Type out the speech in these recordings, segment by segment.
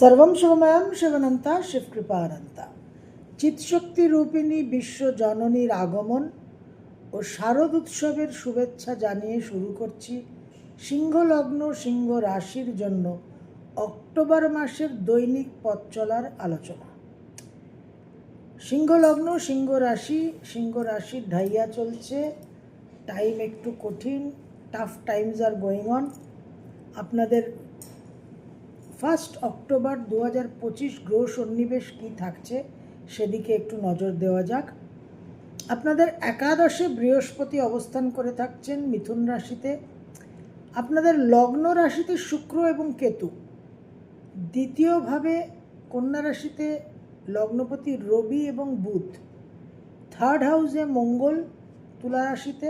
সর্বম শিবময়ম শিবনন্তা শিবকৃপানন্তা চিৎশক্তি বিশ্ব জননীর আগমন ও শারদ উৎসবের শুভেচ্ছা জানিয়ে শুরু করছি সিংহলগ্ন সিংহ রাশির জন্য অক্টোবর মাসের দৈনিক পথ চলার আলোচনা। সিংহলগ্ন সিংহ রাশি, সিংহ রাশির ঢাইয়া চলছে টাইম একটু কঠিন tough times are going on আপনাদের ফার্স্ট অক্টোবর দু হাজার পঁচিশ গ্রহ সন্নিবেশ কী থাকছে সেদিকে একটু নজর দেওয়া যাক। আপনাদের একাদশে বৃহস্পতি অবস্থান করে থাকছেন মিথুন রাশিতে। আপনাদের লগ্ন রাশিতে শুক্র এবং কেতু। দ্বিতীয়ভাবে কন্যা রাশিতে লগ্নপতি রবি এবং বুধ। থার্ড হাউসে মঙ্গল তুলা রাশিতে।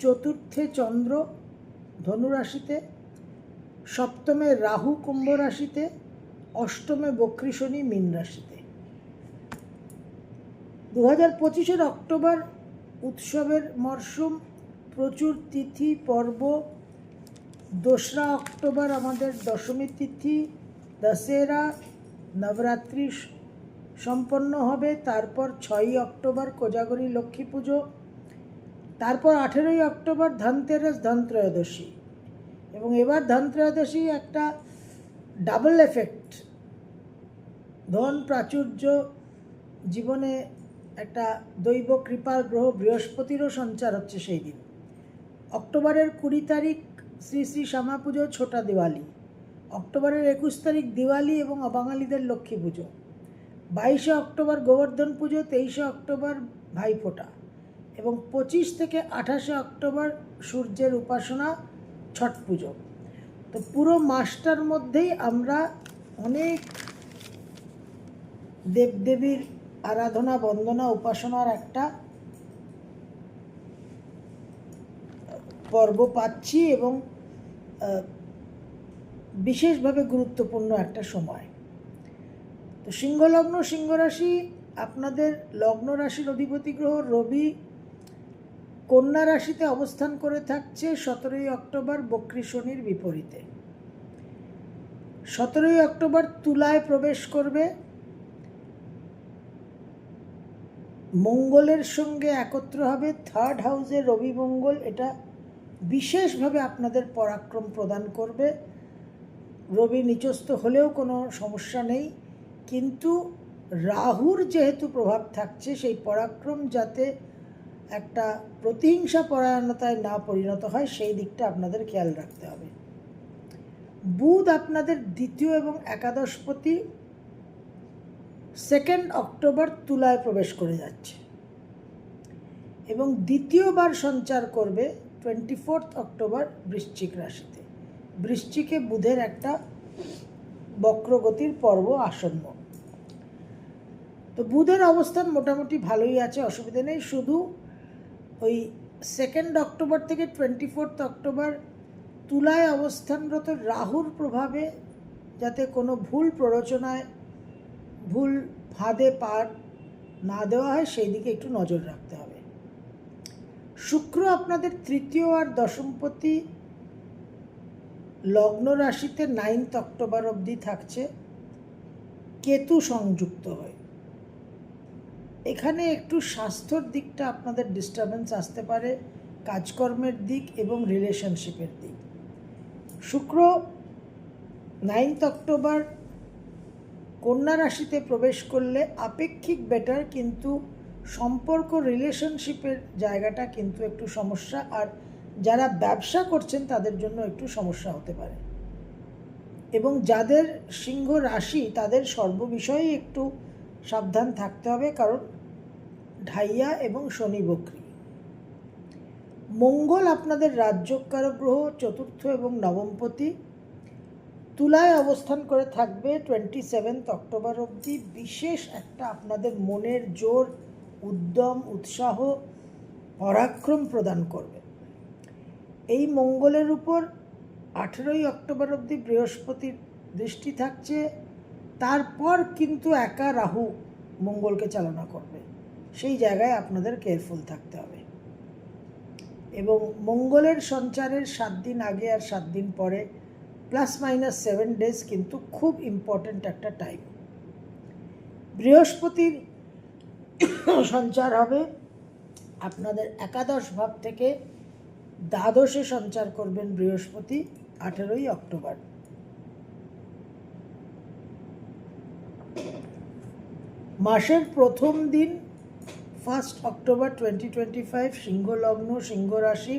চতুর্থে চন্দ্র ধনু রাশিতে। সপ্তমে রাহু কুম্ভ রাশিতে, অষ্টমে বক্রী শনি মীন রাশিতে। দু হাজার পঁচিশের অক্টোবর উৎসবের মরশুম, প্রচুর তিথি, পর্ব। দোসরা অক্টোবর আমাদের দশমী তিথি, দশেরা নবরাত্রি সম্পন্ন হবে। তারপর ছয়ই অক্টোবর কোজাগরী লক্ষ্মী পুজো। তারপর আঠেরোই অক্টোবর ধনতেরাস ধনত্রয়োদশী। এবং এবার ধনত্রয়োদশী একটা ডাবল এফেক্ট ধন প্রাচুর্য জীবনে একটা দৈব কৃপার গ্রহ বৃহস্পতিরও সঞ্চার হচ্ছে সেই দিন। অক্টোবরের কুড়ি তারিখ শ্রী শ্রী শ্যামা পুজো, ছোটা দিওয়ালি। অক্টোবরের একুশ তারিখ দিওয়ালি এবং অবাঙালিদের লক্ষ্মী পুজো। বাইশে অক্টোবর গোবর্ধন পুজো, তেইশে অক্টোবর ভাইফোঁটা। এবং পঁচিশ থেকে আঠাশে অক্টোবর সূর্যের উপাসনা ছট পুজো। তো পুরো মাসটার মধ্যেই আমরা অনেক দেবদেবীর আরাধনা, বন্দনা, উপাসনার একটা পর্ব পাচ্ছি এবং বিশেষভাবে গুরুত্বপূর্ণ একটা সময়। তো সিংহলগ্ন, সিংহরাশি আপনাদের লগ্ন রাশির অধিপতি গ্রহ রবি কন্যা রাশিতে অবস্থান করে থাকছে সতেরোই অক্টোবর বক্রী শনির বিপরীতে। সতেরোই অক্টোবর তুলায় প্রবেশ করবে। মঙ্গলের সঙ্গে একত্র হবে। থার্ড হাউসে রবি মঙ্গল, এটা বিশেষভাবে আপনাদের পরাক্রম প্রদান করবে। রবি নিচস্থ হলেও কোনো সমস্যা নেই। কিন্তু রাহুর যেহেতু প্রভাব থাকছে, সেই পরাক্রম যাতে একটা প্রতিহিংসা পরায়ণতায় না পরিণত হয়, সেই দিকটা আপনাদের খেয়াল রাখতে হবে। বুধ আপনাদের দ্বিতীয় এবং একাদশপতি সেকেন্ড অক্টোবর তুলায় প্রবেশ করে যাচ্ছে। এবং দ্বিতীয়বার সঞ্চার করবে টোয়েন্টি ফোর্থ অক্টোবর বৃশ্চিক রাশিতে। বৃশ্চিকে বুধের একটা বক্রগতির পর্ব আসন্ন। তো বুধের অবস্থান মোটামুটি ভালোই আছে, অসুবিধা নেই। শুধু ওই সেকেন্ড অক্টোবর থেকে টোয়েন্টি ফোর্থ অক্টোবর তুলায় অবস্থানরত রাহুর প্রভাবে যাতে কোনো ভুল প্ররোচনায় ভুল ফাঁদে পার না দেওয়া হয়, সেই দিকে একটু নজর রাখতে হবে। শুক্র আপনাদের তৃতীয় আর দশমপতি লগ্ন রাশিতে নাইনথ অক্টোবর অবধি থাকছে। কেতু সংযুক্ত হয়ে। এখানে একটু স্বাস্থ্যর দিকটা আপনাদের ডিস্টারবেন্স আসতে পারে, কাজকর্মের দিক এবং রিলেশনশিপের দিক। শুক্র নাইনথ অক্টোবর, কন্যা রাশিতে প্রবেশ করলে আপেক্ষিক বেটার কিন্তু সম্পর্ক রিলেশনশিপের জায়গাটা কিন্তু একটু সমস্যা, আর যারা ব্যবসা করছেন তাদের জন্য একটু সমস্যা হতে পারে। এবং যাদের সিংহ রাশি তাদের সর্ববিষয়ে একটু সাবধান থাকতে হবে, কারণ ঢাইয়া এবং শনি বক্রী। মঙ্গল আপনাদের রাজ্যকারক গ্রহ চতুর্থ এবং নবমপতি তুলায় অবস্থান করে থাকবে টোয়েন্টি সেভেন্থ অক্টোবর অবধি। বিশেষ একটা আপনাদের মনের জোর, উদ্যম, উৎসাহ, পরাক্রম প্রদান করবে। এই মঙ্গলের উপর আঠেরোই অক্টোবর অবধি বৃহস্পতির দৃষ্টি থাকছে। তারপর কিন্তু একা রাহু মঙ্গলকে চালনা করবে। সেই জায়গায় আপনাদের কেয়ারফুল থাকতে হবে। এবং মঙ্গলের সঞ্চারের সাত দিন আগে আর সাত দিন পরে প্লাস মাইনাস সেভেন ডেজ কিন্তু খুব ইম্পর্ট্যান্ট একটা টাইম বৃহস্পতির সঞ্চার হবে, আপনাদের একাদশ ভাব থেকে দ্বাদশে সঞ্চার করবেন বৃহস্পতি, আঠেরোই অক্টোবর। মাসের প্রথম দিন first October twenty twenty five সিংহ রাশি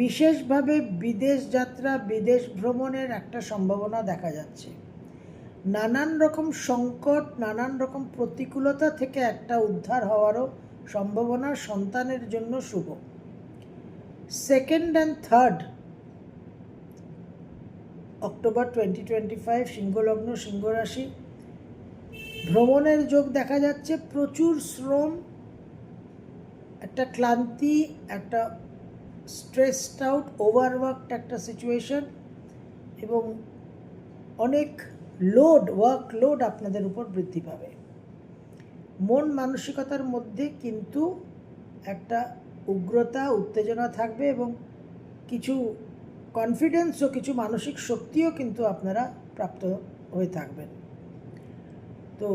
বিশেষভাবে বিদেশ যাত্রা, বিদেশ ভ্রমণের একটা সম্ভাবনা দেখা যাচ্ছে। নানান রকম সংকট, নানান রকম প্রতিকূলতা থেকে একটা উদ্ধার হওয়ারও সম্ভাবনা সন্তানের জন্য শুভ। Second and third October twenty twenty five সিংহ রাশি ভ্রমণের যোগ দেখা যাচ্ছে। প্রচুর শ্রম একটা ক্লান্তি, একটা স্ট্রেসড আউট ওভারওয়ার্কড একটা সিচুয়েশন এবং অনেক লোড ওয়ার্ক লোড আপনাদের উপর বৃদ্ধি পাবে। মন মানসিকতার মধ্যে কিন্তু একটা উগ্রতা, উত্তেজনা থাকবে এবং কিছু কনফিডেন্স ও কিছু মানসিক শক্তিও কিন্তু আপনারা প্রাপ্ত হয়ে থাকবেন। তো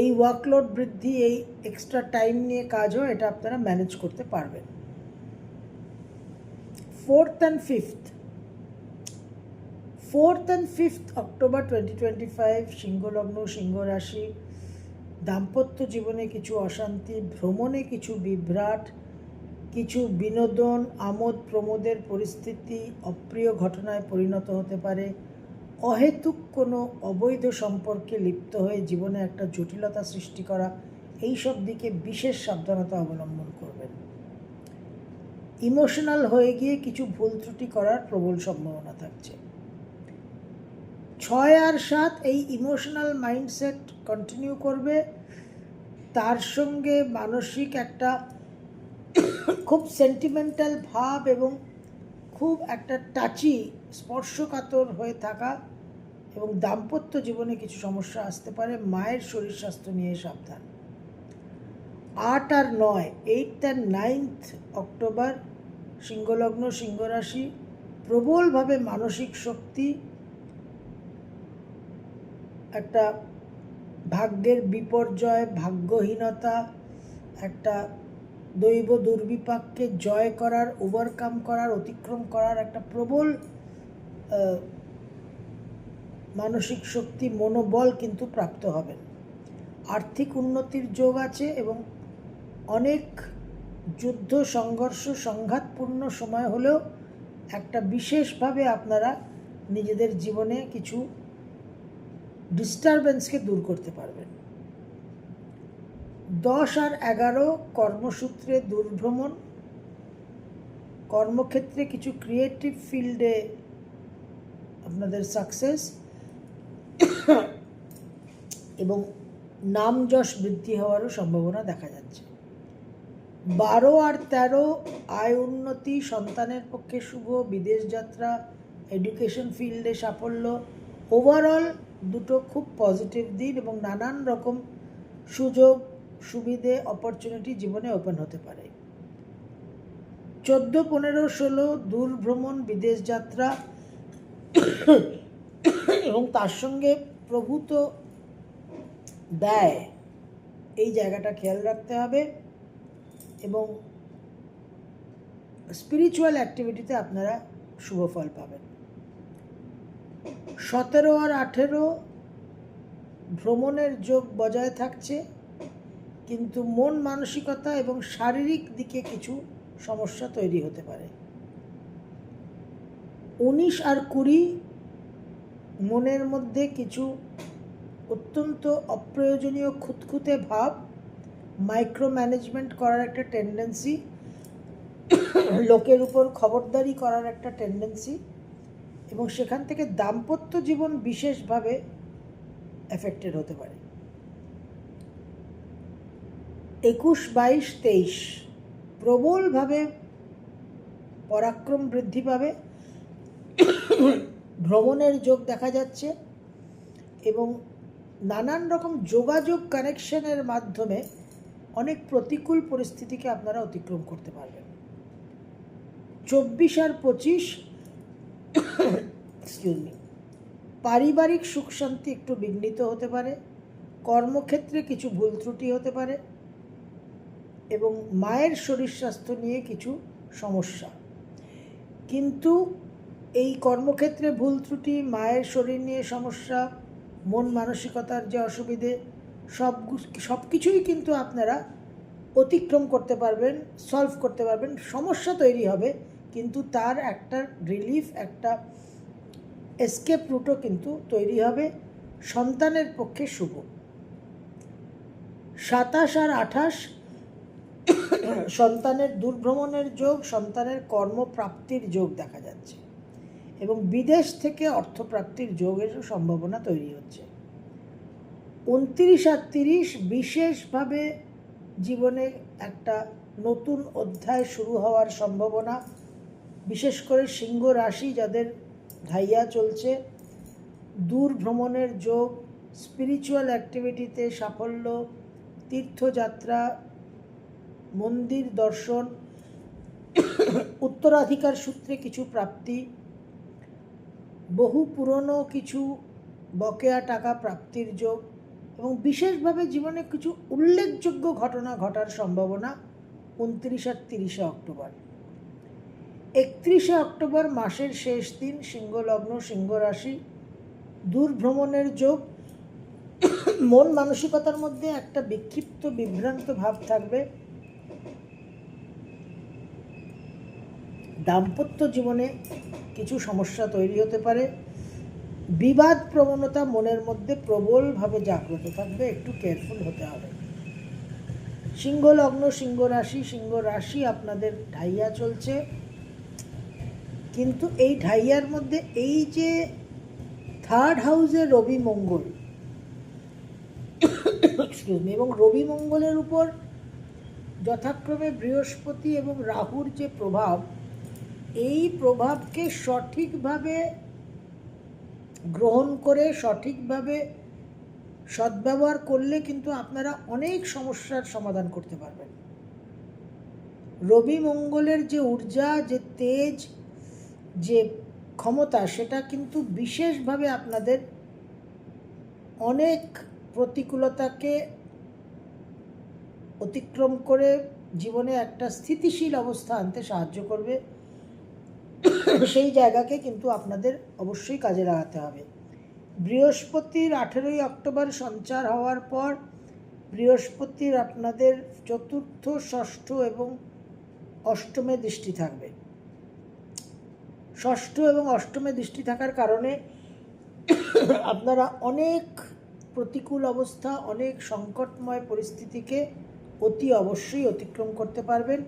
এই ওয়ার্কলোড বৃদ্ধি, এই এক্সট্রা টাইম নিয়ে কাজও এটা আপনারা ম্যানেজ করতে পারবেন। Fourth and fifth fourth and fifth October twenty twenty five সিংহলগ্ন সিংহ রাশি দাম্পত্য জীবনে কিছু অশান্তি, ভ্রমণে কিছু বিভ্রাট, কিছু বিনোদন আমোদ প্রমোদের পরিস্থিতি, অপ্রিয় ঘটনায় পরিণত হতে পারে অহেতুক কোনো অবৈধ সম্পর্কে লিপ্ত হয়ে জীবনে একটা জটিলতা সৃষ্টি করা এই সব দিকে বিশেষ সাবধানতা অবলম্বন করবেন। ইমোশনাল হয়ে গিয়ে কিছু ভুল ত্রুটি করার প্রবল সম্ভাবনা থাকছে। ছয় আর সাত এই ইমোশনাল মাইন্ডসেট কন্টিনিউ করবে। তার সঙ্গে মানসিক একটা খুব সেন্টিমেন্টাল ভাব এবং খুব একটা টাচি স্পর্শকাতর হয়ে থাকা এবং দাম্পত্য জীবনে কিছু সমস্যা আসতে পারে, মায়ের শরীর স্বাস্থ্য নিয়ে সাবধান। আট আর নয় এইট অ্যান্ড নাইনথ অক্টোবর, সিংহলগ্ন, সিংহরাশি, প্রবলভাবে মানসিক শক্তি, একটা ভাগ্যের বিপর্যয়, ভাগ্যহীনতা, একটা দৈব দুর্বিপাককে জয় করার ওভারকাম করার, অতিক্রম করার একটা প্রবল মানসিক শক্তি, মনোবল কিন্তু প্রাপ্ত হবেন। আর্থিক উন্নতির যোগ আছে এবং অনেক যুদ্ধ, সংঘর্ষ, সংঘাতপূর্ণ সময় হলেও একটা বিশেষভাবে আপনারা নিজেদের জীবনে কিছু ডিস্টারবেন্সকে দূর করতে পারবেন। দশ আর এগারো কর্মসূত্রে দূরভ্রমণ, কর্মক্ষেত্রে কিছু ক্রিয়েটিভ ফিল্ডে আপনাদের সাকসেস এবং নাম যশ বৃদ্ধি হওয়ারও সম্ভাবনা দেখা যাচ্ছে। বারো আর তেরো আয় উন্নতি, সন্তানের পক্ষে শুভ, বিদেশ যাত্রা এডুকেশন ফিল্ডে সাফল্য। ওভারঅল দুটো খুব পজিটিভ দিন এবং নানান রকম সুযোগ, সুবিধে অপরচুনিটি জীবনে ওপেন হতে পারে। চোদ্দ, পনেরো, ষোলো দূর ভ্রমণ বিদেশ যাত্রা এবং তার সঙ্গে প্রভূত দেয় এই জায়গাটা খেয়াল রাখতে হবে এবং স্পিরিচুয়াল অ্যাক্টিভিটিতে আপনারা শুভ ফল পাবেন। সতেরো আর আঠেরো ভ্রমণের যোগ বজায় থাকছে, কিন্তু মন মানসিকতা এবং শারীরিক দিকে কিছু সমস্যা তৈরি হতে পারে। উনিশ আর কুড়ি মনের মধ্যে কিছু অত্যন্ত অপ্রয়োজনীয় খুঁতখুঁতে ভাব মাইক্রো ম্যানেজমেন্ট করার একটা টেন্ডেন্সি লোকের উপর খবরদারি করার একটা টেন্ডেন্সি এবং সেখান থেকে দাম্পত্য জীবন বিশেষভাবে এফেক্টেড হতে পারে। একুশ বাইশ তেইশ প্রবলভাবে পরাক্রম বৃদ্ধি পাবে। ভ্রমণের যোগ দেখা যাচ্ছে এবং নানান রকম যোগাযোগ কানেকশনের মাধ্যমে অনেক প্রতিকূল পরিস্থিতিকে আপনারা অতিক্রম করতে পারবেন। চব্বিশ আর পঁচিশ পারিবারিক সুখ শান্তি একটু বিঘ্নিত হতে পারে, কর্মক্ষেত্রে কিছু ভুল ত্রুটি হতে পারে এবং মায়ের শরীর স্বাস্থ্য নিয়ে কিছু সমস্যা। কিন্তু এই কর্মক্ষেত্রে ভুল ত্রুটি, মায়ের শরীর নিয়ে সমস্যা, মন মানসিকতার যে অসুবিধে, সব সব কিছুই কিন্তু আপনারা অতিক্রম করতে পারবেন সলভ করতে পারবেন। সমস্যা তৈরি হবে, কিন্তু তার একটা রিলিফ একটা এসকেপ রুটও কিন্তু তৈরি হবে। সন্তানের পক্ষে শুভ। সাতাশ আর আঠাশ, সন্তানের দূরভ্রমণের যোগ, সন্তানের কর্মপ্রাপ্তির যোগ দেখা যাচ্ছে। এবং বিদেশ থেকে অর্থপ্রাপ্তির যোগেরও সম্ভাবনা তৈরি হচ্ছে। উনত্রিশ আর তিরিশ বিশেষভাবে জীবনে একটা নতুন অধ্যায় শুরু হওয়ার সম্ভাবনা, বিশেষ করে সিংহ রাশি যাদের ধাইয়া চলছে। দূর ভ্রমণের যোগ স্পিরিচুয়াল অ্যাক্টিভিটিতে সাফল্য, তীর্থযাত্রা, মন্দির দর্শন, উত্তরাধিকার সূত্রে কিছু প্রাপ্তি বহু পুরনো কিছু বকেয়া টাকা প্রাপ্তির যোগ এবং বিশেষভাবে জীবনে কিছু উল্লেখযোগ্য ঘটনা ঘটার সম্ভাবনা উনত্রিশ আর তিরিশে অক্টোবর। একত্রিশে অক্টোবর মাসের শেষ দিন সিংহ লগ্ন সিংহ রাশি দূরভ্রমণের যোগ। মন মানসিকতার মধ্যে একটা বিক্ষিপ্ত, বিভ্রান্ত ভাব থাকবে। দাম্পত্য জীবনে কিছু সমস্যা তৈরি হতে পারে। বিবাদ প্রবণতা মনের মধ্যে প্রবলভাবে জাগ্রত থাকবে, একটু কেয়ারফুল হতে হবে। সিংহ লগ্ন, সিংহ রাশি সিংহ রাশি আপনাদের ঢাইয়া চলছে। কিন্তু এই ঢাইয়ার মধ্যে এই যে থার্ড হাউসে রবি মঙ্গল এবং রবি মঙ্গলের উপর যথাক্রমে বৃহস্পতি এবং রাহুর যে প্রভাব এই প্রভাবকে সঠিকভাবে গ্রহণ করে, সঠিকভাবে সদ্ব্যবহার করলে কিন্তু আপনারা অনেক সমস্যার সমাধান করতে পারবেন। রবি মঙ্গলের যে ঊর্জা, যে তেজ, যে ক্ষমতা, সেটা কিন্তু বিশেষভাবে আপনাদের অনেক প্রতিকূলতাকে অতিক্রম করে জীবনে একটা স্থিতিশীল অবস্থা আনতে সাহায্য করবে। সেই জায়গাকে কিন্তু আপনাদের অবশ্যই কাজে লাগাতে হবে। বৃহস্পতির আঠেরোই অক্টোবর সঞ্চার হওয়ার পর বৃহস্পতির আপনাদের চতুর্থ, ষষ্ঠ এবং অষ্টমে দৃষ্টি থাকবে। ষষ্ঠ এবং অষ্টমে দৃষ্টি থাকার কারণে আপনারা অনেক প্রতিকূল অবস্থা, অনেক সংকটময় পরিস্থিতিকে অতি অবশ্যই অতিক্রম করতে পারবেন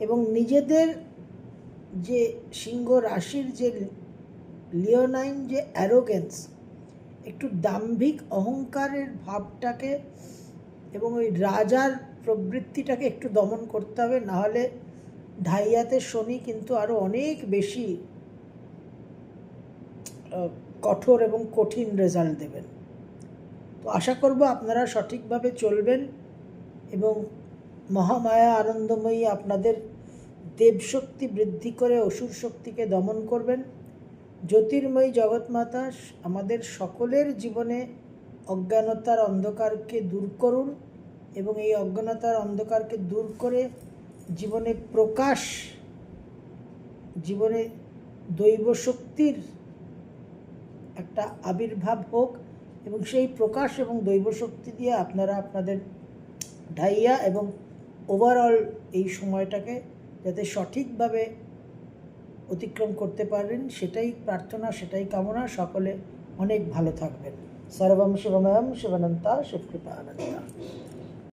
এবং নিজেদের যে সিংহ রাশির যে লিওনাইন যে অ্যারোগেন্স, একটু দাম্ভিক অহংকারের ভাবটাকে এবং ওই রাজার প্রবৃত্তিটাকে একটু দমন করতে হবে। নাহলে ঢাইয়াতে শনি কিন্তু আরও অনেক বেশি কঠোর এবং কঠিন রেজাল্ট দেবেন। তো আশা করব আপনারা সঠিকভাবে চলবেন এবং মহামায়া আনন্দময়ী আপনাদের দেবশক্তি বৃদ্ধি করে অসুর শক্তিকে দমন করবেন। জ্যোতির্ময়ী জগৎমাতা, আমাদের সকলের জীবনে অজ্ঞানতার অন্ধকারকে দূর করুন এবং এই অজ্ঞানতার অন্ধকারকে দূর করে জীবনে প্রকাশ, জীবনে দৈব শক্তির একটা আবির্ভাব হোক এবং সেই প্রকাশ এবং দৈব শক্তি দিয়ে আপনারা আপনাদের ঢাইয়া এবং ওভারঅল এই সময়টাকে যাতে সঠিকভাবে অতিক্রম করতে পারেন, সেটাই প্রার্থনা, সেটাই কামনা। সকলে অনেক ভালো থাকবেন। সর্বম শুভময়ম শিবানন্তা শিবকৃপা আনন্তা